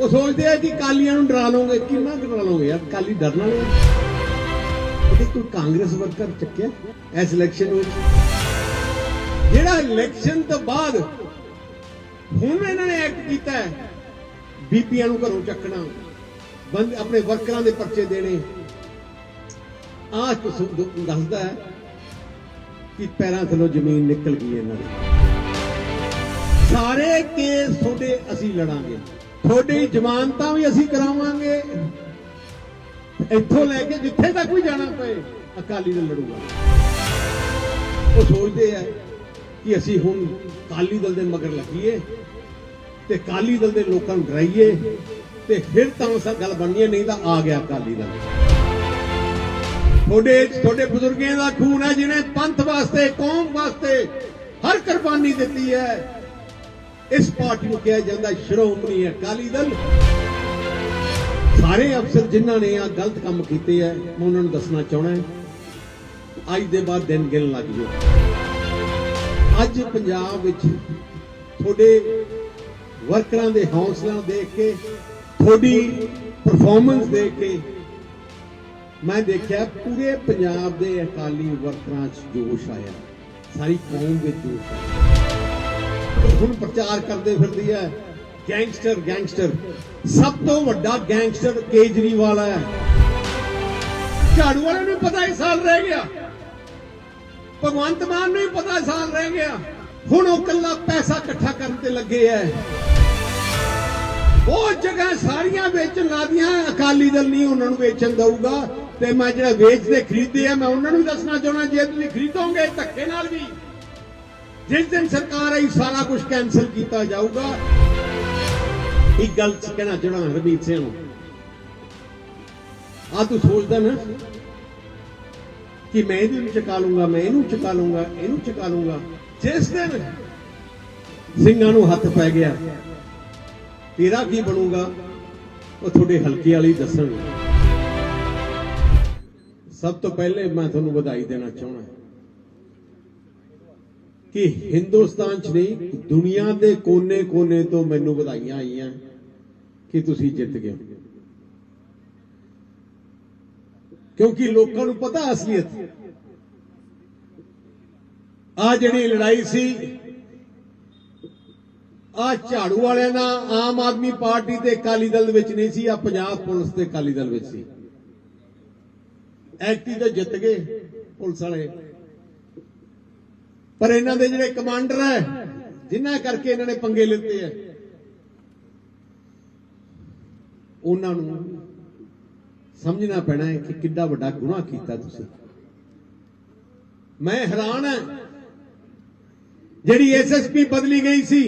ਉਹ ਸੋਚਦੇ ਆ ਕਿ ਕਾਲੀਆਂ ਨੂੰ ਡਰਾ ਲਓਗੇ। ਕਿੰਨਾ ਕੁ ਡਰਾ ਲਓਗੇ ਯਾਰ? ਕਾਲੀ ਡਰਨ ਵਾਲੇ ਆ। ਕੋਈ ਕਾਂਗਰਸ ਵਰਕਰ ਚੱਕਿਆ ਇਸ ਇਲੈਕਸ਼ਨ ਵਿੱਚ। ਜਿਹੜਾ ਇਲੈਕਸ਼ਨ ਤੋਂ ਬਾਅਦ ਹੁਣ ਇਹਨਾਂ ਨੇ ਐਕਟ ਕੀਤਾ ਹੈ, ਬੀਪੀਆਂ ਨੂੰ ਘਰੋਂ ਚੱਕਣਾ, ਬੰਦ ਆਪਣੇ ਵਰਕਰਾਂ ਦੇ ਪਰਚੇ ਦੇਣੇ। ਆਹ ਦੱਸਦਾ ਹੈ ਕਿ ਪੈਰਾਂ ਥੱਲੋਂ ਜ਼ਮੀਨ ਨਿਕਲ ਗਈ ਇਹਨਾਂ ਦੀ। ਸਾਰੇ ਕੇਸ ਤੁਹਾਡੇ ਅਸੀਂ ਲੜਾਂਗੇ। ਤੁਹਾਡੀ ਜ਼ਮਾਨਤਾਂ ਵੀ ਅਸੀਂ ਕਰਾਵਾਂਗੇ। ਇੱਥੋਂ ਲੈ ਕੇ ਜਿੱਥੇ ਤੱਕ ਵੀ ਜਾਣਾ ਪਏ, ਅਕਾਲੀ ਦਲ ਲੜੂਗਾ। ਉਹ ਸੋਚਦੇ ਆ ਕਿ ਅਸੀਂ ਹੁਣ ਅਕਾਲੀ ਦਲ ਦੇ ਮਗਰ ਲੱਗੀਏ ਤੇ ਅਕਾਲੀ ਦਲ ਦੇ ਲੋਕਾਂ ਨੂੰ ਡਰਾਈਏ ਤੇ ਫਿਰ ਤਾਂ ਸਾ ਗੱਲ ਬਣਨੀ ਨਹੀਂ ਤਾਂ ਆ ਗਿਆ ਅਕਾਲੀ ਦਲ। ਤੁਹਾਡੇ ਤੁਹਾਡੇ ਬਜ਼ੁਰਗਾਂ ਦਾ ਖੂਨ ਹੈ ਜਿਨੇ ਪੰਥ ਵਾਸਤੇ, ਕੌਮ ਵਾਸਤੇ ਹਰ ਕੁਰਬਾਨੀ ਦਿੱਤੀ ਹੈ। ਇਸ ਪਾਰਟੀ ਨੂੰ ਕਿਹਾ ਜਾਂਦਾ ਸ਼੍ਰੋਮਣੀ ਅਕਾਲੀ ਦਲ। ਸਾਰੇ ਅਫਸਰ ਜਿਨ੍ਹਾਂ ਨੇ ਆ ਗਲਤ ਕੰਮ ਕੀਤੇ ਹੈ ਮੈਂ ਉਹਨਾਂ ਨੂੰ ਦੱਸਣਾ ਚਾਹਣਾ ਹੈ, ਅੱਜ ਦੇ ਬਾਅਦ ਦਿਨ ਗਿਣ ਲੱਗ ਜਾਓ। ਅੱਜ ਪੰਜਾਬ ਵਿੱਚ ਤੁਹਾਡੇ ਵਰਕਰਾਂ ਦੇ ਹੌਸਲਾ ਦੇਖ ਕੇ, ਤੁਹਾਡੀ ਪਰਫਾਰਮੈਂਸ ਦੇਖ ਕੇ ਮੈਂ ਦੇਖਿਆ ਪੂਰੇ ਪੰਜਾਬ ਦੇ ਅਕਾਲੀ ਵਰਕਰਾਂ 'ਚ ਜੋਸ਼ ਆਇਆ। ਸਾਰੀ ਕੌਮ ਵਿੱਚ ਜੋਸ਼ ਆਇਆ। ਹੁਣ ਪ੍ਰਚਾਰ ਕਰਦੇ ਫਿਰਦੀ ਹੈ ਗੈਂਗਸਟਰ ਗੈਂਗਸਟਰ। ਸਭ ਤੋਂ ਵੱਡਾ ਗੈਂਗਸਟਰ ਕੇਜਰੀਵਾਲ ਹੈ। ਝਾੜੂ ਵਾਲੇ ਨੂੰ ਪਤਾ ਇਸ ਸਾਲ ਰਹਿ ਗਿਆ। ਭਗਵੰਤ ਮਾਨ ਨੂੰ ਵੀ ਪਤਾ ਸਾਲ ਰਹਿ ਗਿਆ। ਹੁਣ ਉਹ ਕੱਲਾ ਪੈਸਾ ਇਕੱਠਾ ਕਰਨ ਤੇ ਲੱਗੇ ਐ ਉਹ ਜਗ੍ਹਾ ਸਾਰੀਆਂ ਵੇਚਣ ਲਾਦੀਆਂ, ਅਕਾਲੀ ਦਲ ਨਹੀਂ ਉਹਨਾਂ ਨੂੰ ਵੇਚਣ ਦਊਗਾ। ਤੇ ਮੈਂ ਜਿਹੜਾ ਵੇਚਦੇ ਖਰੀਦੇ ਆ, ਮੈਂ ਉਹਨਾਂ ਨੂੰ ਵੀ ਦੱਸਣਾ ਚਾਹੁੰਦਾ, ਜੇ ਤੁਸੀਂ ਖਰੀਦੋਗੇ ਧੱਕੇ ਨਾਲ ਵੀ। ਜਿਸ ਦਿਨ ਸਰਕਾਰ ਆਈ, ਸਾਰਾ ਕੁਝ ਕੈਨਸਲ ਕੀਤਾ ਜਾਊਗਾ। ਇੱਕ ਗੱਲ ਕਹਿਣਾ ਚਾਹਣਾ ਹਰਮੀਤ ਸਿੰਘ ਨੂੰ। ਆ ਤੂੰ ਸੋਚਦਾ ਨਾ ਕਿ ਮੈਂ ਇਹਨੂੰ ਵੀ ਚੁਕਾ ਲੂੰਗਾ ਮੈਂ ਇਹਨੂੰ ਚੁਕਾ ਲੂੰਗਾ ਇਹਨੂੰ ਚੁਕਾ ਲੂੰਗਾ ਜਿਸ ਦਿਨ ਸਿੰਘਾਂ ਨੂੰ ਹੱਥ ਪੈ ਗਿਆ, ਤੇਰਾ ਕੀ ਬਣੂਗਾ? ਉਹ ਤੁਹਾਡੇ ਹਲਕੇ ਵਾਲੇ ਹੀ ਦੱਸਣਗੇ। ਸਭ ਤੋਂ ਪਹਿਲੇ ਮੈਂ ਤੁਹਾਨੂੰ ਵਧਾਈ ਦੇਣਾ ਚਾਹੁੰਦਾ। ਕਿ ਹਿੰਦੁਸਤਾਨ 'ਚ ਨਹੀਂ, ਦੁਨੀਆ ਦੇ ਕੋਨੇ-ਕੋਨੇ ਤੋਂ ਮੈਨੂੰ ਵਧਾਈਆਂ ਆਈਆਂ ਕਿ ਤੁਸੀਂ ਜਿੱਤ ਗਏ ਕਿਉਂਕਿ ਲੋਕਾਂ ਨੂੰ ਪਤਾ ਅਸਲੀਅਤ। ਆ ਜਿਹੜੀ ਲੜਾਈ ਸੀ ਆ ਝਾੜੂ ਵਾਲਿਆਂ ਦਾ ਆਮ ਆਦਮੀ ਪਾਰਟੀ ਤੇ ਅਕਾਲੀ ਦਲ ਵਿੱਚ ਨਹੀਂ ਸੀ ਆ ਪੰਜਾਬ ਪੁਲਿਸ ਤੇ ਅਕਾਲੀ ਦਲ ਵਿੱਚ ਸੀ। ਐਕਟੀ ਤਾਂ ਜਿੱਤ ਗਏ ਪੁਲਿਸ ਵਾਲੇ। ਪਰ ਇਹਨਾਂ ਦੇ ਜਿਹੜੇ ਕਮਾਂਡਰ ਹੈ, ਜਿਨ੍ਹਾਂ ਕਰਕੇ ਇਹਨਾਂ ਨੇ ਪੰਗੇ ਲਿੱਤੇ ਐ ਉਹਨਾਂ ਨੂੰ ਸਮਝਣਾ ਪੈਣਾ ਹੈ ਕਿ ਕਿੱਡਾ ਵੱਡਾ ਗੁਨਾਹ ਕੀਤਾ ਤੁਸੀਂ। ਮੈਂ ਹੈਰਾਨ ਹਾਂ, ਜਿਹੜੀ ਐਸਐਸਪੀ ਬਦਲੀ ਗਈ ਸੀ,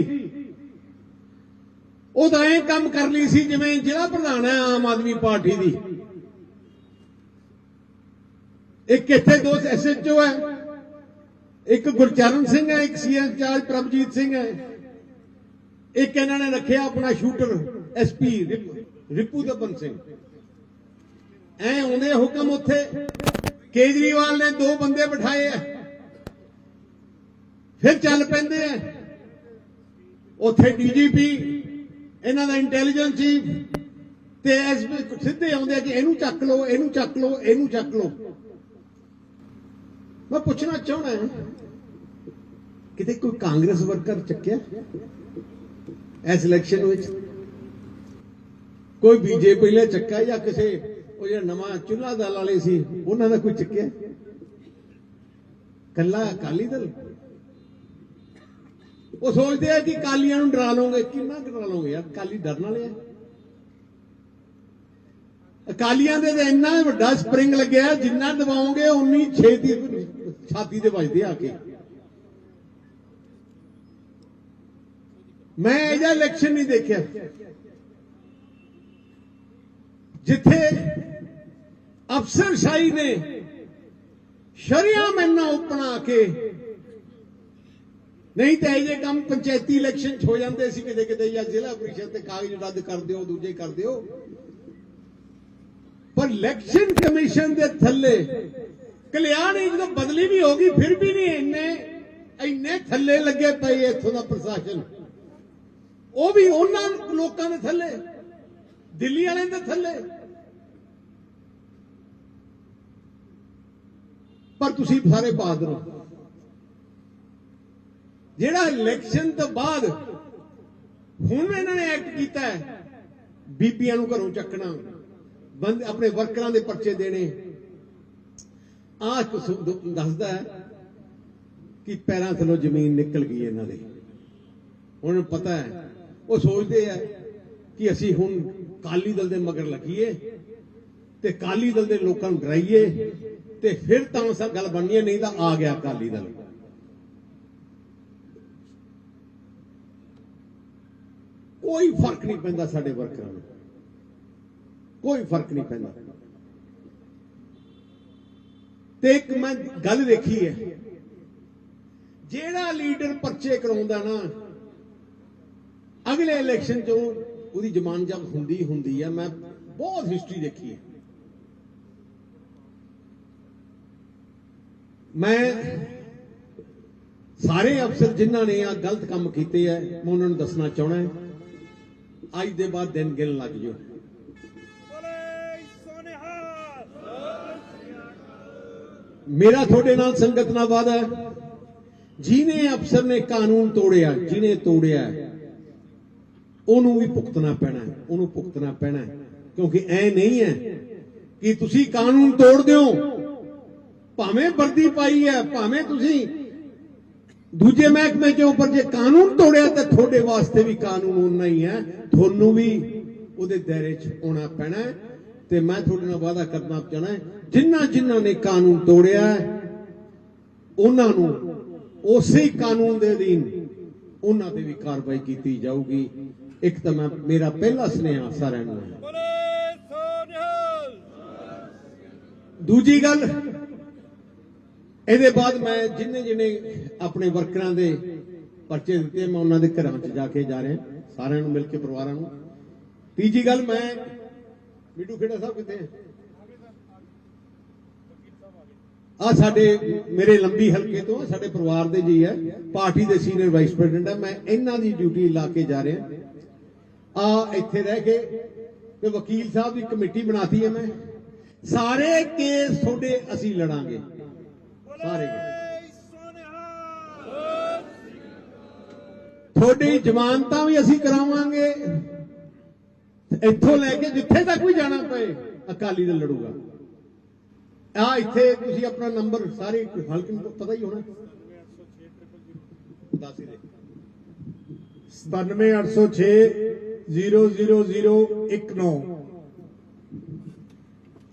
ਉਹ ਤਾਂ ਇਹ ਕੰਮ ਕਰ ਲਈ ਸੀ ਜਿਵੇਂ ਜ਼ਿਲ੍ਹਾ ਪ੍ਰਧਾਨ ਹੈ ਆਮ ਆਦਮੀ ਪਾਰਟੀ ਦੀ। ਇੱਕ ਇੱਥੇ ਦੋ ਐਸਐਚਓ ਹੈ ਇੱਕ ਗੁਰਚਰਨ ਸਿੰਘ ਹੈ, ਇੱਕ ਸੀ ਇੰਚਾਰਜ ਪ੍ਰਭਜੀਤ ਸਿੰਘ ਹੈ। ਇੱਕ ਇਹਨਾਂ ਨੇ ਰੱਖਿਆ ਆਪਣਾ ਸ਼ੂਟਰ ਐਸਪੀ ਰਿਪੂ ਦਬਨ ਸਿੰਘ। ਐ ਆਉਂਦੇ ਹੁਕਮ ਉੱਥੇ ਕੇਜਰੀਵਾਲ ਨੇ ਦੋ ਬੰਦੇ ਬਿਠਾਏ ਆ। ਫਿਰ ਚੱਲ ਪੈਂਦੇ ਆ। ਉੱਥੇ ਡੀਜੀਪੀ ਇਹਨਾਂ ਦਾ ਇੰਟੈਲੀਜੈਂਸ ਚੀਫ ਤੇ ਐਸਪੀ ਸਿੱਧੇ ਆਉਂਦੇ ਆ ਕਿ ਇਹਨੂੰ ਚੱਕ ਲਓ, ਇਹਨੂੰ ਚੱਕ ਲਓ, ਇਹਨੂੰ ਚੱਕ ਲਓ। ਮੈਂ ਪੁੱਛਣਾ ਚਾਹਣਾ ਹੈ, ਕਿਤੇ ਕੋਈ ਕਾਂਗਰਸ ਵਰਕਰ ਚੱਕਿਆ ਇਸ ਇਲੈਕਸ਼ਨ ਵਿੱਚ? ਕੋਈ ਬੀਜੇਪੀ ਪਹਿਲੇ ਚੱਕਾ ਜਾਂ ਕਿਸੇ ਉਹ ਜਿਹੜਾ ਨਵਾਂ ਚੁੱਲਾ ਦਲ ਵਾਲੇ ਸੀ, ਉਹਨਾਂ ਦਾ ਕੋਈ ਚੱਕਿਆ? ਕੱਲਾ ਅਕਾਲੀ ਦਲ? ਉਹ ਸੋਚਦੇ ਆ ਕਿ ਕਾਲੀਆਂ ਨੂੰ ਡਰਾ ਲਓਗੇ, ਕਿੰਨਾ ਡਰਾ ਲਓਗੇ ਯਾਰ ਕਾਲੀ ਡਰਨ ਵਾਲੇ ਆ। ਅਕਾਲੀਆਂ ਦੇ ਤਾਂ ਇੰਨਾ ਵੱਡਾ ਸਪਰਿੰਗ ਲੱਗਿਆ, ਜਿੰਨਾ ਦਬਾਓਗੇ, ਉਨੀ ਛੇਤੀ ਛਾਤੀ ਦੇ ਵੱਜਦੇ ਆ ਕੇ। ਮੈਂ ਇਹਦਾ ਇਲੈਕਸ਼ਨ ਨਹੀਂ ਦੇਖਿਆ। ਜਿੱਥੇ ਅਫਸਰਸ਼ਾਹੀ ਨੇ ਸ਼ਰੀਆ ਮੈਨਾਂ ਉਪਣਾ ਕੇ, ਨਹੀਂ ਤਾਂ ਇਹ ਜੇ ਕੰਮ ਪੰਚਾਇਤੀ ਇਲੈਕਸ਼ਨ 'ਚ ਹੋ ਜਾਂਦੇ ਸੀ ਕਿਤੇ ਕਿਤੇ ਜਾਂ ਜ਼ਿਲ੍ਹਾ ਪ੍ਰੀਸ਼ਦ ਤੇ ਕਾਗਜ਼ ਰੱਦ ਕਰ ਦਿਓ, ਦੂਜੇ ਕਰ ਦਿਓ। ਪਰ ਇਲੈਕਸ਼ਨ ਕਮਿਸ਼ਨ ਦੇ ਥੱਲੇ ਕਲਿਆਣ ਇਹ ਜਦੋਂ ਬਦਲੀ ਵੀ ਹੋ ਗਈ, ਫਿਰ ਵੀ ਨਹੀਂ ਇੰਨੇ ਇੰਨੇ ਥੱਲੇ ਲੱਗੇ ਪਏ ਇੱਥੋਂ ਦਾ ਪ੍ਰਸ਼ਾਸਨ। ਉਹ ਵੀ ਉਹਨਾਂ ਲੋਕਾਂ ਦੇ ਥੱਲੇ, ਦਿੱਲੀ ਵਾਲਿਆਂ ਦੇ ਥੱਲੇ। ਪਰ ਤੁਸੀਂ ਸਾਰੇ ਬਹਾਦਰ ਹੋ ਜਿਹੜਾ ਇਲੈਕਸ਼ਨ ਤੋਂ ਬਾਅਦ ਹੁਣ ਇਹਨਾਂ ਨੇ ਐਕਟ ਕੀਤਾ ਹੈ, ਬੀਬੀਆਂ ਨੂੰ ਘਰੋਂ ਚੱਕਣਾ। ਬੰਦ ਆਪਣੇ ਵਰਕਰਾਂ ਦੇ ਪਰਚੇ ਦੇਣੇ। ਆਹ ਦੱਸਦਾ ਹੈ ਕਿ ਪੈਰਾਂ ਥੱਲੋਂ ਜ਼ਮੀਨ ਨਿਕਲ ਗਈ ਇਹਨਾਂ ਦੇ। ਉਹਨਾਂ ਨੂੰ ਪਤਾ ਹੈ, ਉਹ ਸੋਚਦੇ ਆ ਕਿ ਅਸੀਂ ਹੁਣ ਕਾਲੀ ਦਲ ਦੇ ਮਗਰ ਲੱਗੀਏ ਤੇ ਕਾਲੀ ਦਲ ਦੇ ਲੋਕਾਂ ਨੂੰ ਡਰਾਈਏ ਤੇ ਫਿਰ ਤਾਂ ਸਭ ਗੱਲ ਬਣਨੀ ਨਹੀਂ ਤਾਂ ਆ ਗਿਆ ਕਾਲੀ ਦਲ। ਕੋਈ ਫ਼ਰਕ ਨਹੀਂ ਪੈਂਦਾ ਸਾਡੇ ਵਰਕਰਾਂ ਨੂੰ। ਕੋਈ ਫ਼ਰਕ ਨਹੀਂ ਪੈਂਦਾ। ਤੇ ਇੱਕ ਮੈਂ ਗੱਲ ਦੇਖੀ ਹੈ। ਜਿਹੜਾ ਲੀਡਰ ਪਰਚੇ ਕਰਾਉਂਦਾ ਨਾ, ਅਗਲੇ ਇਲੈਕਸ਼ਨ ਚੋਂ ਉਹਦੀ ਜਮਾਨ ਜਬ ਹੁੰਦੀ ਹੁੰਦੀ ਹੈ। ਮੈਂ ਬਹੁਤ ਹਿਸਟਰੀ ਦੇਖੀ ਹੈ। ਮੈਂ ਸਾਰੇ ਅਫਸਰ ਜਿਨ੍ਹਾਂ ਨੇ ਆ ਗਲਤ ਕੰਮ ਕੀਤੇ ਆ ਮੈਂ ਉਹਨਾਂ ਨੂੰ ਦੱਸਣਾ ਚਾਹਣਾ ਅੱਜ ਦੇ ਬਾਅਦ ਦਿਨ ਗਿਣ ਲੱਗ ਜਾਓ ਬੋਲੇ ਸੋਨਿਹਾਲ ਮੇਰਾ ਤੁਹਾਡੇ ਨਾਲ ਸੰਗਤ ਨਾਲ ਵਾਅਦਾ ਹੈ। ਜਿਹਨੇ ਅਫਸਰ ਨੇ ਕਾਨੂੰਨ ਤੋੜਿਆ, ਜਿਹਨੇ ਤੋੜਿਆ ਉਹਨੂੰ ਵੀ ਭੁਗਤਣਾ ਪੈਣਾ ਉਹਨੂੰ ਭੁਗਤਣਾ ਪੈਣਾ ਕਿਉਂਕਿ ਐ ਨਹੀਂ ਹੈ ਕਿ ਤੁਸੀਂ ਕਾਨੂੰਨ ਤੋੜ ਦਿਓ, ਭਾਵੇਂ ਵਰਦੀ ਪਾਈ ਹੈ, ਭਾਵੇਂ ਤੁਸੀਂ ਦੂਜੇ ਮਹਿਕਮੇ ਚੋਂ ਉੱਪਰ ਜੇ ਕਾਨੂੰਨ ਤੋੜਿਆ ਤਾਂ ਤੁਹਾਡੇ ਵਾਸਤੇ ਵੀ ਕਾਨੂੰਨ ਉਨਾ ਹੀ ਹੈ। ਤੁਹਾਨੂੰ ਵੀ ਉਹਦੇ ਦਾਇਰੇ 'ਚ ਆਉਣਾ ਪੈਣਾ ਤੇ ਮੈਂ ਤੁਹਾਡੇ ਨਾਲ ਵਾਅਦਾ ਕਰਨਾ ਚਾਹਣਾ ਜਿਨ੍ਹਾਂ ਜਿਨ੍ਹਾਂ ਨੇ ਕਾਨੂੰਨ ਤੋੜਿਆ ਉਹਨਾਂ ਨੂੰ ਉਸੇ ਕਾਨੂੰਨ ਦੇ ਅਧੀਨ ਉਹਨਾਂ ਤੇ ਵੀ ਕਾਰਵਾਈ ਕੀਤੀ ਜਾਊਗੀ। ਇੱਕ ਤਾਂ ਮੈਂ ਮੇਰਾ ਪਹਿਲਾ ਸੁਨੇਹਾ ਸਾਰਿਆਂ ਨੂੰ ਦੂਜੀ ਗੱਲ ਇਹਦੇ ਬਾਅਦ ਮੈਂ ਜਿੰਨੇ ਜਿੰਨੇ ਆਪਣੇ ਵਰਕਰਾਂ ਦੇ ਪਰਚੇ ਦਿੱਤੇ ਮੈਂ ਉਹਨਾਂ ਦੇ ਘਰਾਂ 'ਚ ਜਾ ਕੇ ਜਾ ਰਿਹਾ ਸਾਰਿਆਂ ਨੂੰ ਮਿਲ ਕੇ ਪਰਿਵਾਰਾਂ ਨੂੰ। ਤੀਜੀ ਗੱਲ ਮੈਂ ਮਿੱਡੂ ਖੇੜਾ ਸਾਹਿਬ ਕਿੱਥੇ? ਆ ਸਾਡੇ ਮੇਰੇ ਲੰਬੀ ਹਲਕੇ ਤੋਂ, ਸਾਡੇ ਪਰਿਵਾਰ ਦੇ ਜੀ ਹੈ, ਪਾਰਟੀ ਦੇ ਸੀਨੀਅਰ ਵਾਈਸ ਪ੍ਰੈਜ਼ੀਡੈਂਟ ਹੈ, ਮੈਂ ਇਹਨਾਂ ਦੀ ਡਿਊਟੀ ਲਾ ਕੇ ਜਾ ਰਿਹਾ। ਆ ਇੱਥੇ ਰਹਿ ਕੇ ਤੇ ਵਕੀਲ ਸਾਹਿਬ ਦੀ ਕਮੇਟੀ ਬਣਾਤੀ ਹੈ ਮੈਂ। ਸਾਰੇ ਕੇਸ ਤੁਹਾਡੇ ਅਸੀਂ ਲੜਾਂਗੇ। ਸਾਰੇ ਤੁਹਾਡੀ ਜ਼ਮਾਨਤਾਂ ਵੀ ਅਸੀਂ ਕਰਾਵਾਂਗੇ। ਇੱਥੋਂ ਲੈ ਕੇ ਜਿੱਥੇ ਤੱਕ ਵੀ ਜਾਣਾ ਪਏ, ਅਕਾਲੀ ਦਲ ਲੜੂਗਾ। ਆ ਇੱਥੇ ਤੁਸੀਂ ਆਪਣਾ ਨੰਬਰ ਸਾਰੇ ਹਲਕੇ ਨੂੰ ਪਤਾ ਹੀ ਹੋਣਾ। ਦੱਸ ਹੀ ਦੇ। 97806 00019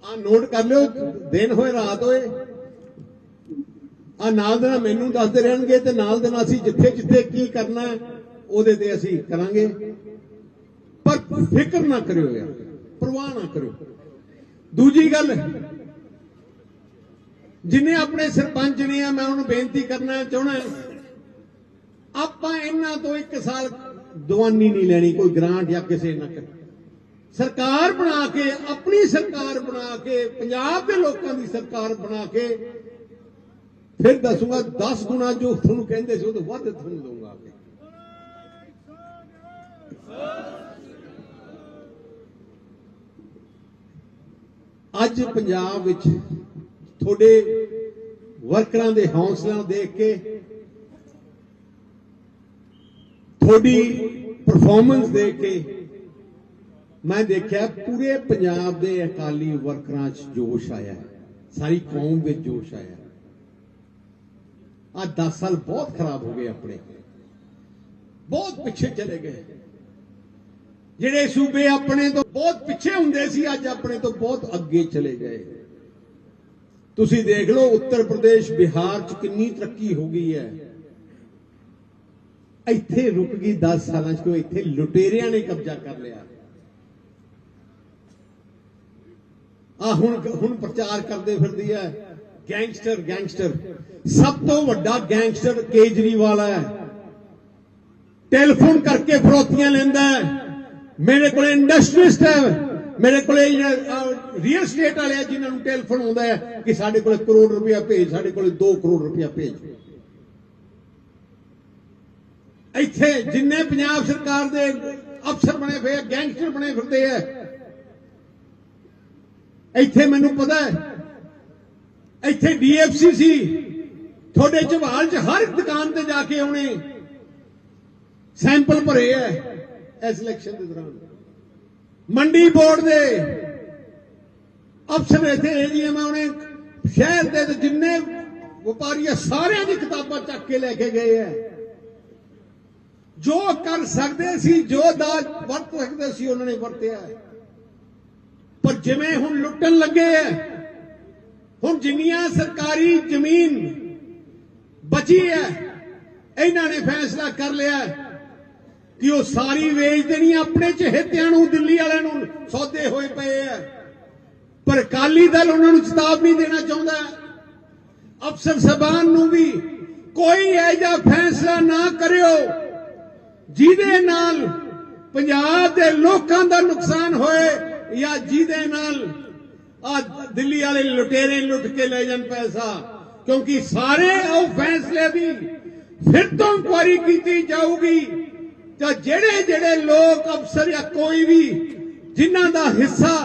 ਆ ਨੋਟ ਕਰ ਲਿਓ, ਦਿਨ ਹੋਏ, ਰਾਤ ਹੋਏ। ਆ ਨਾਲ ਦੇ ਮੈਨੂੰ ਦੱਸਦੇ ਰਹਿਣਗੇ ਤੇ ਨਾਲ ਦੇ ਨਾਲ ਅਸੀਂ ਜਿੱਥੇ ਜਿੱਥੇ ਕੀ ਕਰਨਾ, ਉਹਦੇ ਤੇ ਅਸੀਂ ਕਰਾਂਗੇ। ਪਰ ਫਿਕਰ ਨਾ ਕਰਿਓ ਯਾਰ, ਪਰਵਾਹ ਨਾ ਕਰਿਓ। ਦੂਜੀ ਗੱਲ, ਜਿਨੇ ਆਪਣੇ ਸਰਪੰਚ ਨੇ ਆ, ਮੈਂ ਉਹਨੂੰ ਬੇਨਤੀ ਕਰਨਾ ਚਾਹਣਾ ਆਪਾਂ ਇਹਨਾਂ ਤੋਂ ਇੱਕ ਸਾਲ ਦਵਾਨੀ ਨਹੀਂ ਲੈਣੀ, ਕੋਈ ਗ੍ਰਾਂਟ ਜਾਂ ਕਿਸੇ ਨਾ ਕਰ ਸਰਕਾਰ ਬਣਾ ਕੇ, ਆਪਣੀ ਸਰਕਾਰ ਬਣਾ ਕੇ, ਪੰਜਾਬ ਦੇ ਲੋਕਾਂ ਦੀ ਸਰਕਾਰ ਬਣਾ ਕੇ, ਫਿਰ ਦੱਸੂਗਾ 10 ਗੁਣਾ ਜੋ ਤੁਹਾਨੂੰ ਕਹਿੰਦੇ ਸੀ, ਉਹ ਤੋਂ ਵੱਧ ਤੁਹਾਨੂੰ ਦਊਂਗਾ। ਅੱਜ ਪੰਜਾਬ ਵਿੱਚ ਤੁਹਾਡੇ ਵਰਕਰਾਂ ਦੇ ਹੌਸਲਿਆਂ ਨੂੰ ਦੇਖ ਕੇ, ਤੁਹਾਡੀ ਪਰਫਾਰਮੈਂਸ ਦੇਖ ਕੇ ਮੈਂ ਦੇਖਿਆ ਪੂਰੇ ਪੰਜਾਬ ਦੇ ਅਕਾਲੀ ਵਰਕਰਾਂ 'ਚ ਜੋਸ਼ ਆਇਆ ਸਾਰੀ ਕੌਮ ਵਿੱਚ ਜੋਸ਼ ਆਇਆ ਆ 10 ਸਾਲ ਬਹੁਤ ਖਰਾਬ ਹੋ ਗਏ ਆਪਣੇ। ਬਹੁਤ ਪਿੱਛੇ ਚਲੇ ਗਏ। ਜਿਹੜੇ ਸੂਬੇ ਆਪਣੇ ਤੋਂ ਬਹੁਤ ਪਿੱਛੇ ਹੁੰਦੇ ਸੀ, ਅੱਜ ਆਪਣੇ ਤੋਂ ਬਹੁਤ ਅੱਗੇ ਚਲੇ ਗਏ। ਤੁਸੀਂ ਦੇਖ ਲਓ, ਉੱਤਰ ਪ੍ਰਦੇਸ਼, ਬਿਹਾਰ 'ਚ ਕਿੰਨੀ ਤਰੱਕੀ ਹੋ ਗਈ ਹੈ। ਇੱਥੇ ਰੁਕ ਗਈ 10 ਸਾਲਾਂ 'ਚ ਕੋਈ ਇੱਥੇ ਲੁਟੇਰਿਆਂ ਨੇ ਕਬਜ਼ਾ ਕਰ ਲਿਆ। ਆ ਹੁਣ ਹੁਣ ਪ੍ਰਚਾਰ ਕਰਦੇ ਫਿਰਦੀ ਹੈ, ਗੈਂਗਸਟਰ ਗੈਂਗਸਟਰ। ਸਭ ਤੋਂ ਵੱਡਾ ਗੈਂਗਸਟਰ ਕੇਜਰੀਵਾਲ ਹੈ। ਟੈਲੀਫੋਨ ਕਰਕੇ ਫਰੋਤੀਆਂ ਲੈਂਦਾ ਹੈ। ਮੇਰੇ ਕੋਲੇ ਇੰਡਸਟਰੀਸਟ ਹੈ ਮੇਰੇ ਕੋਲੇ ਰੀਅਲ ਸਟੇਟ ਵਾਲੇ ਆ ਜਿਨ੍ਹਾਂ ਨੂੰ ਟੈਲੀਫੋਨ ਆਉਂਦਾ ਹੈ ਕਿ ਸਾਡੇ ਕੋਲੇ ਕਰੋੜ ਰੁਪਇਆ ਭੇਜ, ਸਾਡੇ ਕੋਲੇ 2 ਕਰੋੜ ਰੁਪਇਆ ਭੇਜ। ਇੱਥੇ ਜਿੰਨੇ ਪੰਜਾਬ ਸਰਕਾਰ ਦੇ ਅਫਸਰ ਬਣੇ ਹੋਏ ਗੈਂਗਸਟਰ ਬਣੇ ਫਿਰਦੇ ਆ, ਇੱਥੇ ਮੈਨੂੰ ਪਤਾ ਹੈ, ਇੱਥੇ ਡੀਐਫਸੀ ਸੀ ਤੁਹਾਡੇ ਝਵਾਲ 'ਚ ਹਰ ਦੁਕਾਨ ਤੇ ਜਾ ਕੇ ਆਉਣੇ ਸੈਂਪਲ ਭਰੇ ਐ ਇਸ ਇਲੈਕਸ਼ਨ ਦੇ ਦੌਰਾਨ। ਮੰਡੀ ਬੋਰਡ ਦੇ ਅਫਸਰ ਇੱਥੇ ਏਜੀਐਮ ਆਉਣੇ ਸ਼ਹਿਰ ਦੇ ਜਿੰਨੇ ਵਪਾਰੀ ਆ, ਸਾਰਿਆਂ ਦੀ ਕਿਤਾਬਾਂ ਚੱਕ ਕੇ ਲੈ ਕੇ ਗਏ ਐ ਜੋ ਕਰ ਸਕਦੇ ਸੀ, ਜੋ ਦਾਜ ਵਰਤ ਸਕਦੇ ਸੀ, ਉਹਨਾਂ ਨੇ ਵਰਤਿਆ। ਪਰ ਜਿਵੇਂ ਹੁਣ ਲੁੱਟਣ ਲੱਗੇ ਐ ਹੁਣ ਜਿੰਨੀਆਂ ਸਰਕਾਰੀ ਜ਼ਮੀਨ ਬਚੀ ਹੈ ਇਹਨਾਂ ਨੇ ਫੈਸਲਾ ਕਰ ਲਿਆ। ਕਿ ਉਹ ਸਾਰੀ ਵੇਚ ਦੇਣੀ ਆਪਣੇ ਚਹੇਤਿਆਂ ਨੂੰ, ਦਿੱਲੀ ਵਾਲਿਆਂ ਨੂੰ, ਸੌਦੇ ਹੋਏ ਪਏ ਐ ਪਰ ਅਕਾਲੀ ਦਲ ਉਹਨਾਂ ਨੂੰ ਚੇਤਾਵਨੀ ਦੇਣਾ ਚਾਹੁੰਦਾ। ਅਫਸਰ ਸਬਾਨ ਨੂੰ ਵੀ ਕੋਈ ਐਜਾ ਫੈਸਲਾ ਨਾ ਕਰਿਓ, ਜਿਹਦੇ ਨਾਲ ਪੰਜਾਬ ਦੇ ਲੋਕਾਂ ਦਾ ਨੁਕਸਾਨ ਹੋਏ ਜਾਂ ਜਿਹਦੇ ਨਾਲ ਆ ਦਿੱਲੀ ਵਾਲੇ ਲੁਟੇਰੇ ਲੁੱਟ ਕੇ ਲੈ ਜਾਣ ਪੈਸਾ। ਕਿਉਂਕਿ ਸਾਰੇ ਉਹ ਫੈਸਲੇ ਦੀ ਫਿਰ ਤੋਂ ਇਨਕੁਆਰੀ ਕੀਤੀ ਜਾਊਗੀ। ਜਾਂ ਜਿਹੜੇ ਜਿਹੜੇ ਲੋਕ ਅਫਸਰ ਜਾਂ ਕੋਈ ਵੀ ਜਿਨ੍ਹਾਂ ਦਾ ਹਿੱਸਾ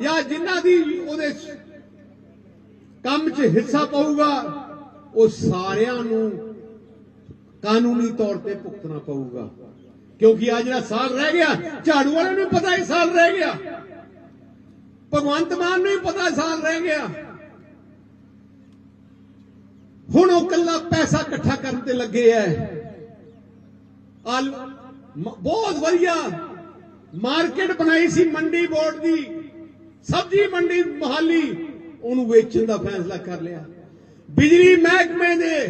ਜਾਂ ਜਿਨ੍ਹਾਂ ਦੀ ਉਹਦੇ ਕੰਮ 'ਚ ਹਿੱਸਾ ਪਊਗਾ, ਉਹ ਸਾਰਿਆਂ ਨੂੰ ਕਾਨੂੰਨੀ ਤੌਰ ਤੇ ਭੁਗਤਣਾ ਪਊਗਾ। ਕਿਉਂਕਿ ਆ ਜਿਹੜਾ ਸਾਲ ਰਹਿ ਗਿਆ, ਝਾੜੂ ਵਾਲਿਆਂ ਨੂੰ ਪਤਾ ਇਹ ਸਾਲ ਰਹਿ ਗਿਆ। ਭਗਵੰਤ ਮਾਨ ਨੂੰ ਵੀ ਪਤਾ ਸਾਲ ਰਹਿ ਗਿਆ। ਹੁਣ ਉਹ ਕੱਲਾ ਪੈਸਾ ਇਕੱਠਾ ਕਰਨ ਤੇ ਲੱਗੇ ਐ। ਆ ਬਹੁਤ ਵਧੀਆ। ਮਾਰਕੀਟ ਬਣਾਈ ਸੀ ਮੰਡੀ ਬੋਰਡ ਦੀ। ਸਬਜ਼ੀ ਮੰਡੀ ਮੋਹਾਲੀ। ਉਹਨੂੰ ਵੇਚਣ ਦਾ ਫੈਸਲਾ ਕਰ ਲਿਆ। ਬਿਜਲੀ ਮਹਿਕਮੇ ਦੇ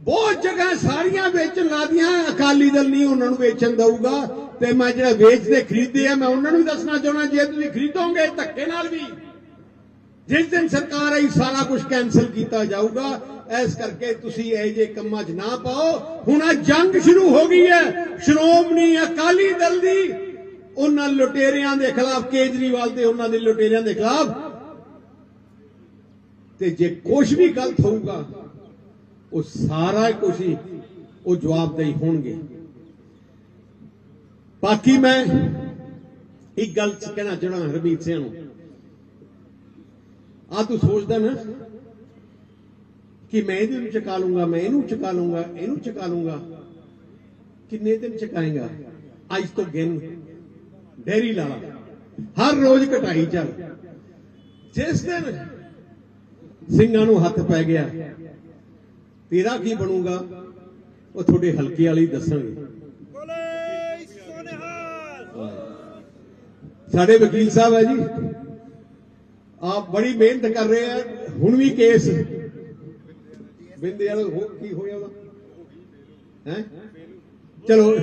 ਬਹੁਤ ਜਗ੍ਹਾ ਸਾਰੀਆਂ ਵੇਚਣ ਲਾਦੀਆਂ। ਅਕਾਲੀ ਦਲ ਨਹੀਂ ਉਹਨਾਂ ਨੂੰ ਵੇਚਣ ਦਊਗਾ। ਤੇ ਮੈਂ ਜਿਹੜਾ ਵੇਚਦੇ ਖਰੀਦੇ ਆ, ਮੈਂ ਉਹਨਾਂ ਨੂੰ ਵੀ ਦੱਸਣਾ ਚਾਹੁੰਦਾ, ਜੇ ਤੁਸੀਂ ਖਰੀਦੋਗੇ ਧੱਕੇ ਨਾਲ ਵੀ, ਜਿਸ ਦਿਨ ਸਰਕਾਰ ਆਈ, ਸਾਰਾ ਕੁਝ ਕੈਨਸਲ ਕੀਤਾ ਜਾਊਗਾ। ਇਸ ਕਰਕੇ ਤੁਸੀਂ ਇਹ ਜੇ ਕੰਮਾਂ 'ਚ ਨਾ ਪਾਓ। ਹੁਣ ਆ ਜੰਗ ਸ਼ੁਰੂ ਹੋ ਗਈ ਹੈ। ਸ਼੍ਰੋਮਣੀ ਅਕਾਲੀ ਦਲ ਦੀ, ਉਹਨਾਂ ਲੁਟੇਰਿਆਂ ਦੇ ਖਿਲਾਫ, ਕੇਜਰੀਵਾਲ ਤੇ ਉਹਨਾਂ ਦੇ ਲੁਟੇਰਿਆਂ ਦੇ ਖਿਲਾਫ। ਤੇ ਜੇ ਕੁਝ ਵੀ ਗਲਤ ਹੋਊਗਾ, ਉਹ ਸਾਰਾ ਕੁਝ ਹੀ ਉਹ ਜਵਾਬਦੇਹੀ ਹੋਣਗੇ। ਬਾਕੀ ਮੈਂ ਇੱਕ ਗੱਲ ਕਹਿਣਾ ਚਾਹਣਾ ਹਰਮੀਤ ਸਿੰਘ ਨੂੰ। ਆ ਤੂੰ ਸੋਚਦਾ ਨਾ ਕਿ ਮੈਂ ਇਹਦੇ ਨੂੰ ਚਕਾ ਲੂੰਗਾ ਮੈਂ ਇਹਨੂੰ ਚਕਾ ਲੂੰਗਾ ਇਹਨੂੰ ਚਕਾ ਲੂੰਗਾ। ਕਿੰਨੇ ਦਿਨ ਚਕਾਏਗਾ? ਅੱਜ ਤੋਂ ਗਿਣ ਡੈਰੀ ਲਾ ਲਾ ਹਰ ਰੋਜ਼ ਘਟਾਈ ਚੱਲ। ਜਿਸ ਦਿਨ ਸਿੰਘਾਂ ਨੂੰ ਹੱਥ ਪੈ ਗਿਆ ਤੇਰਾ ਕੀ ਬਣੂਗਾ? ਉਹ ਤੁਹਾਡੇ ਹਲਕੇ ਵਾਲੇ ਦੱਸਣਗੇ। ਸਾਡੇ ਵਕੀਲ ਸਾਹਿਬ ਹੈ ਜੀ ਆਪ ਬੜੀ ਮਿਹਨਤ ਕਰ ਰਹੇ ਆ ਹੁਣ ਵੀ ਕੇਸ ਬਿੰਦੇ ਵਾਲਾ ਹੋ ਕੀ ਹੋਇਆ ਉਹਦਾ ਹੈ? ਚਲੋ,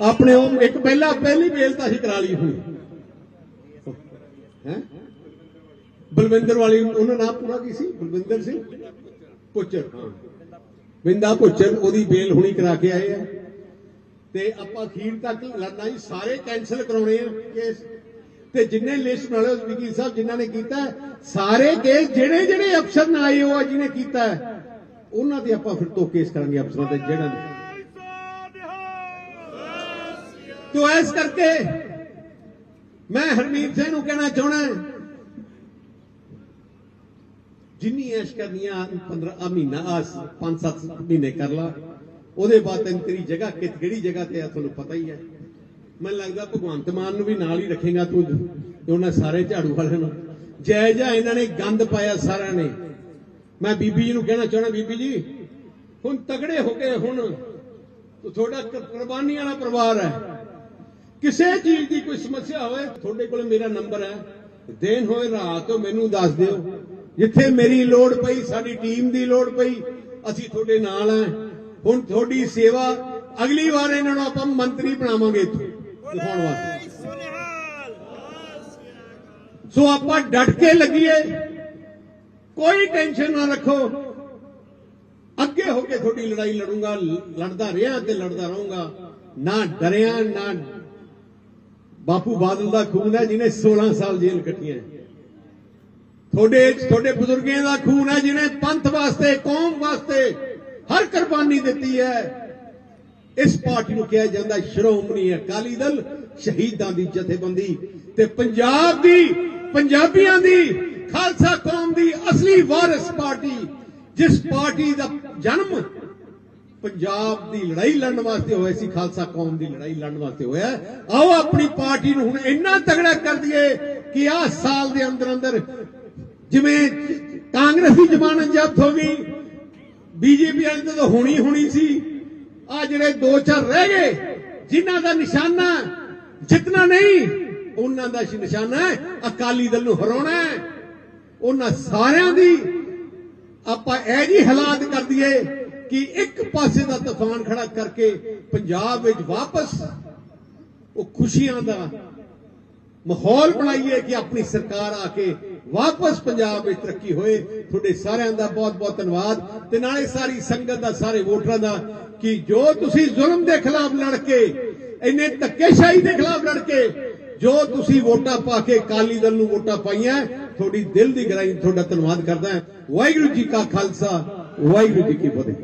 ਆਪਣੇ ਉਹ ਇੱਕ ਪਹਿਲਾ, ਪਹਿਲੀ ਬੇਲ ਤਾਂ ਅਸੀਂ ਕਰਾ ਲਈ ਹੋਈ। ਹੈ? ਬਲਵਿੰਦਰ ਵਾਲੀ ਉਹਨਾਂ ਨਾਮ ਪੂਰਾ ਕੀ ਸੀ? ਬਲਵਿੰਦਰ ਸਿੰਘ? ਪੁੱਚਰ ਹਾਂ। ਬਿੰਦਾ ਪੁੱਚਰ ਉਹਦੀ ਬੇਲ ਹੁਣੀ ਕਰਾ ਕੇ ਆਏ ਆ। ਤੇ ਆਪਾਂ ਅਖੀਰ ਤੱਕ ਲੜਨਾ ਜੀ, ਸਾਰੇ ਕੈਨਸਲ ਕਰਾਉਣੇ ਆ ਕੇਸ ਤੇ ਜਿੰਨੇ ਲਿਸਟ ਨਾਲੇ ਵਕੀਲ ਸਾਹਿਬ ਜਿਨ੍ਹਾਂ ਨੇ ਕੀਤਾ, ਸਾਰੇ ਕੇਸ ਜਿਹੜੇ ਜਿਹੜੇ ਅਫਸਰ ਨਾਲ ਆਏ, ਉਹ ਜਿਹਨੇ ਕੀਤਾ। ਉਹਨਾਂ ਤੇ ਆਪਾਂ ਫਿਰ ਤੋਂ ਕੇਸ ਕਰਾਂਗੇ ਅਫਸਰਾਂ ਤੇ ਜਿਹੜਾ ਨੇ ਤੋ ਇਸ ਕਰਕੇ? ਮੈਂ ਹਰਮੀਤ ਸਿੰਘ ਨੂੰ ਕਹਿਣਾ ਚਾਹਣਾ ਜਿੰਨੀ ਐਸ਼ ਕਰਨੀ 15 ਮਹੀਨਾ ਆ 5-7 ਮਹੀਨੇ ਕਰ ਲਾ, ਉਹਦੇ ਬਾਅਦ ਤੈਨੂੰ ਤੇਰੀ ਜਗ੍ਹਾ ਕਿ ਕਿਹੜੀ ਜਗ੍ਹਾ ਤੇ ਆ ਤੁਹਾਨੂੰ ਪਤਾ ਹੀ ਹੈ। ਮੈਨੂੰ ਲੱਗਦਾ ਭਗਵੰਤ ਮਾਨ ਨੂੰ ਵੀ ਨਾਲ ਹੀ ਰੱਖੇਗਾ ਤੂੰ, ਤੇ ਉਹਨਾਂ ਸਾਰੇ ਝਾੜੂ ਵਾਲਿਆਂ ਨੂੰ। ਜੈ ਜੈ ਇਹਨਾਂ ਨੇ ਗੰਦ ਪਾਇਆ ਸਾਰਿਆਂ ਨੇ। ਮੈਂ ਬੀਬੀ ਜੀ ਨੂੰ ਕਹਿਣਾ ਚਾਹਣਾ ਬੀਬੀ ਜੀ ਹੁਣ ਤਗੜੇ ਹੋ ਕੇ ਹੁਣ ਤੁਹਾਡਾ ਕੁਰਬਾਨੀ ਵਾਲਾ ਪਰਿਵਾਰ ਹੈ। ਕਿਸੇ ਚੀਜ਼ ਦੀ ਕੋਈ ਸਮੱਸਿਆ ਹੋਵੇ ਤੁਹਾਡੇ ਕੋਲ ਮੇਰਾ ਨੰਬਰ ਹੈ। ਦਿਨ ਹੋਏ ਰਾਤ ਹੋ ਮੈਨੂੰ ਦੱਸ ਦਿਓ। ਜਿੱਥੇ ਮੇਰੀ ਲੋੜ ਪਈ ਸਾਡੀ ਟੀਮ ਦੀ ਲੋੜ ਪਈ ਅਸੀਂ ਤੁਹਾਡੇ ਨਾਲ ਆ ਹੁਣ ਤੁਹਾਡੀ ਸੇਵਾ ਅਗਲੀ ਵਾਰ ਇਹਨਾਂ ਨੂੰ ਆਪਾਂ ਮੰਤਰੀ ਬਣਾਵਾਂਗੇ ਇੱਥੋਂ। ਦਿਖਾਉਣ ਵਾਸਤੇ। ਸੋ ਆਪਾਂ ਡਟ ਕੇ ਲੱਗੀਏ। ਕੋਈ ਟੈਨਸ਼ਨ ਨਾ ਰੱਖੋ। ਅੱਗੇ ਹੋ ਕੇ ਤੁਹਾਡੀ ਲੜਾਈ ਲੜੂੰਗਾ, ਲੜਦਾ ਰਿਹਾ ਤੇ ਲੜਦਾ ਰਹੂੰਗਾ। ਨਾ ਡਰਿਆ, ਨਾ ਬਾਪੂ ਬਾਦਲ ਦਾ ਖੂਨ ਹੈ ਜਿਹਨੇ 16 ਸਾਲ ਜੇਲ੍ਹ ਕੱਟੀਆਂ। ਤੁਹਾਡੇ ਤੁਹਾਡੇ ਬਜ਼ੁਰਗਾਂ ਦਾ ਖੂਨ ਹੈ ਜਿਹਨੇ ਪੰਥ ਵਾਸਤੇ, ਕੌਮ ਵਾਸਤੇ ਹਰ ਕੁਰਬਾਨੀ ਦਿੱਤੀ ਹੈ। ਇਸ ਪਾਰਟੀ ਨੂੰ ਕਿਹਾ ਜਾਂਦਾ ਸ਼੍ਰੋਮਣੀ ਅਕਾਲੀ ਦਲ ਸ਼ਹੀਦਾਂ ਦੀ ਜਥੇਬੰਦੀ ਤੇ ਪੰਜਾਬ ਦੀ, ਪੰਜਾਬੀਆਂ ਦੀ ਖਾਲਸਾ ਕੌਮ ਦੀ ਅਸਲੀ ਵਾਰਿਸ ਪਾਰਟੀ, ਜਿਸ ਪਾਰਟੀ ਦਾ ਜਨਮ ਪੰਜਾਬ ਦੀ ਲੜਾਈ ਲੜਨ ਵਾਸਤੇ ਹੋਇਆ ਸੀ, ਖਾਲਸਾ ਕੌਮ ਦੀ ਲੜਾਈ ਲੜਨ ਵਾਸਤੇ ਹੋਇਆ। ਆਓ ਆਪਣੀ ਪਾਰਟੀ ਨੂੰ ਹੁਣ ਇੰਨਾ ਤਗੜਾ ਕਰ ਦਈਏ ਕਿ ਆਹ ਸਾਲ ਦੇ ਅੰਦਰ ਅੰਦਰ ਜਿਵੇਂ ਕਾਂਗਰਸੀ ਦੀ ਜ਼ਮਾਨਤ ਜ਼ਬਤ ਹੋ ਗਈ, ਬੀਜੇਪੀ ਵਾਲੀ ਤਾਂ ਹੋਣੀ ਹੋਣੀ ਸੀ। ਆ ਜਿਹੜੇ ਦੋ ਚਾਰ ਰਹਿ ਗਏ, ਜਿਨ੍ਹਾਂ ਦਾ ਨਿਸ਼ਾਨਾ ਜਿੱਤਣਾ ਨਹੀਂ, ਉਹਨਾਂ ਦਾ ਨਿਸ਼ਾਨਾ ਹੈ, ਅਕਾਲੀ ਦਲ ਨੂੰ ਹਰਾਉਣਾ ਹੈ। ਉਹਨਾਂ ਸਾਰਿਆਂ ਦੀ ਆਪਾਂ ਇਹ ਜੀ ਹਾਲਾਤ ਕਰ ਦਈਏ ਕਿ ਇੱਕ ਪਾਸੇ ਦਾ ਤੂਫਾਨ ਖੜਾ ਕਰਕੇ ਪੰਜਾਬ ਵਿੱਚ ਵਾਪਸ ਉਹ ਖੁਸ਼ੀਆਂ ਦਾ ਮਾਹੌਲ ਬਣਾਈਏ ਕਿ ਆਪਣੀ ਸਰਕਾਰ ਆ ਕੇ ਵਾਪਸ ਪੰਜਾਬ ਵਿੱਚ ਤਰੱਕੀ ਹੋਏ। ਤੁਹਾਡੇ ਸਾਰਿਆਂ ਦਾ ਬਹੁਤ ਬਹੁਤ ਧੰਨਵਾਦ ਤੇ ਨਾਲੇ ਸਾਰੀ ਸੰਗਤ ਦਾ, ਸਾਰੇ ਵੋਟਰਾਂ ਦਾ ਕਿ ਜੋ ਤੁਸੀਂ ਜ਼ੁਲਮ ਦੇ ਖਿਲਾਫ ਲੜ ਕੇ, ਇੰਨੇ ਧੱਕੇਸ਼ਾਹੀ ਦੇ ਖਿਲਾਫ ਲੜ ਕੇ ਜੋ ਤੁਸੀਂ ਵੋਟਾਂ ਪਾ ਕੇ ਅਕਾਲੀ ਦਲ ਨੂੰ ਵੋਟਾਂ ਪਾਈਆਂ ਤੁਹਾਡੀ ਦਿਲ ਦੀ ਗਹਿਰਾਈ ਤੁਹਾਡਾ ਧੰਨਵਾਦ ਕਰਦਾ ਹਾਂ। ਵਾਹਿਗੁਰੂ ਜੀ ਕਾ ਖਾਲਸਾ, ਵਾਹਿਗੁਰੂ ਜੀ ਕੀ ਫਤਿਹ।